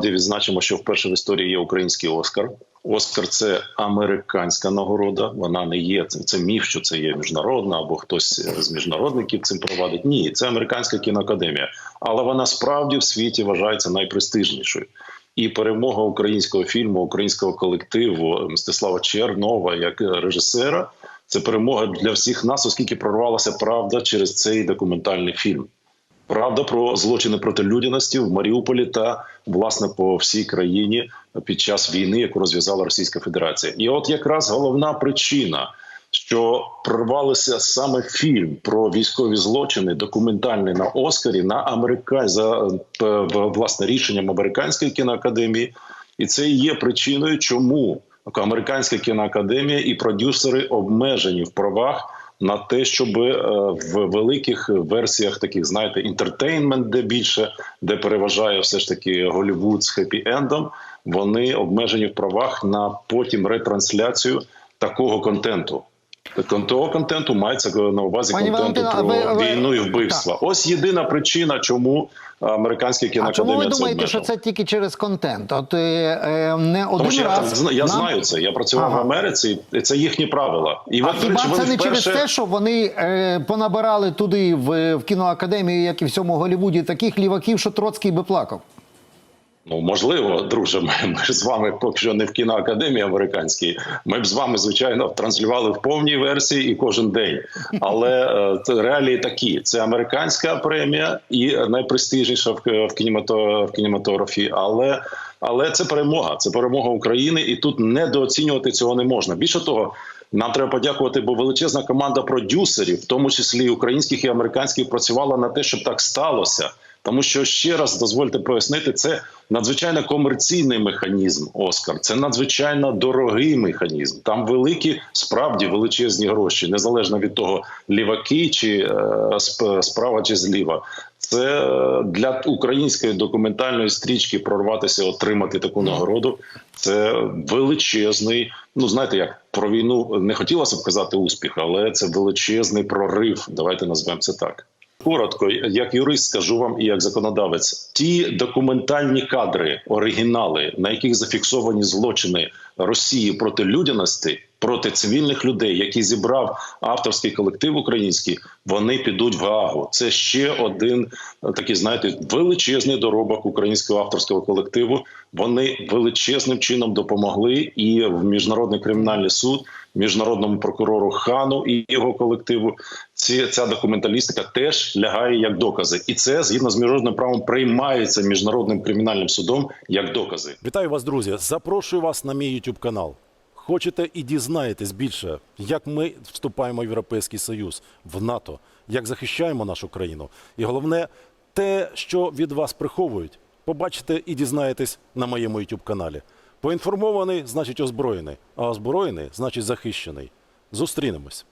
насправді відзначимо, що вперше в історії є український Оскар. Оскар це американська нагорода. Вона не є це, міф, що це є міжнародна або хтось з міжнародників цим провадить. Ні, це американська кіноакадемія, але вона справді в світі вважається найпрестижнішою. І перемога українського фільму, українського колективу Мстислава Чернова як режисера. Це перемога для всіх нас, оскільки прорвалася правда через цей документальний фільм. Правда про злочини проти людяності в Маріуполі та власне по всій країні під час війни, яку розв'язала Російська Федерація. І от якраз головна причина, що прорвалися саме фільм про військові злочини, документальний на Оскарі на Америка за власне рішенням американської кіноакадемії, і це є причиною, чому американська кіноакадемія і продюсери обмежені в правах на те, щоб е, в великих версіях таких, знаєте, інтертейнмент, де більше, де переважає все ж таки Голівуд з хеппі-ендом, вони обмежені в правах на потім ретрансляцію такого контенту. Кон- Того контенту мається на увазі Пані контенту Валентина, про ви- ви- війну і вбивства. Ось єдина причина, чому американська А чому ви думаєте, що це тільки через контент? От е, е, не один Тому що я, раз так зна- я нам- знаю це. Я працював Ага. в Америці, і це їхні правила. І А хіба це не через те, що вони е, понабирали туди в, в кіноакадемію, як і в цьому Голлівуді, таких ліваків, що Троцький би плакав? Ну, можливо, друже, ми, ми ж з вами поки що не в кіноакадемії американській. Ми б з вами, звичайно, транслювали в повній версії і кожен день. Але е, реалії такі: це американська премія і найпрестижніша в, в, кінемато, в кінематографії. Але, але це перемога. Це перемога України, і тут недооцінювати цього не можна. Більше того. Нам треба подякувати, бо величезна команда продюсерів, в тому числі і українських і американських, працювала на те, щоб так сталося. Тому що ще раз дозвольте пояснити, це надзвичайно комерційний механізм Оскар. Це надзвичайно дорогий механізм. Там великі, справді величезні гроші, незалежно від того, ліваки чи е, сп- справа чи зліва. Це е, для української документальної стрічки прорватися, отримати таку нагороду. Це величезний. Ну знаєте, як про війну не хотілося б казати успіх, але це величезний прорив. Давайте назвемо це так. Коротко, як юрист, скажу вам і як законодавець, ті документальні кадри, оригінали, на яких зафіксовані злочини Росії проти людяності, проти цивільних людей, які зібрав авторський колектив український, вони підуть в Гаагу. Це ще один такий, знаєте, величезний доробок українського авторського колективу. Вони величезним чином допомогли і в міжнародний кримінальний суд, міжнародному прокурору хану і його колективу. Ці ця документалістика теж лягає як докази, і це згідно з міжнародним правом приймається міжнародним кримінальним судом як докази. Вітаю вас, друзі! Запрошую вас на мій YouTube канал. Хочете і дізнаєтесь більше, як ми вступаємо в Європейський Союз, в НАТО, як захищаємо нашу країну. І головне, те, що від вас приховують, побачите і дізнаєтесь на моєму YouTube каналі. Поінформований значить озброєний, а озброєний значить захищений. Зустрінемось.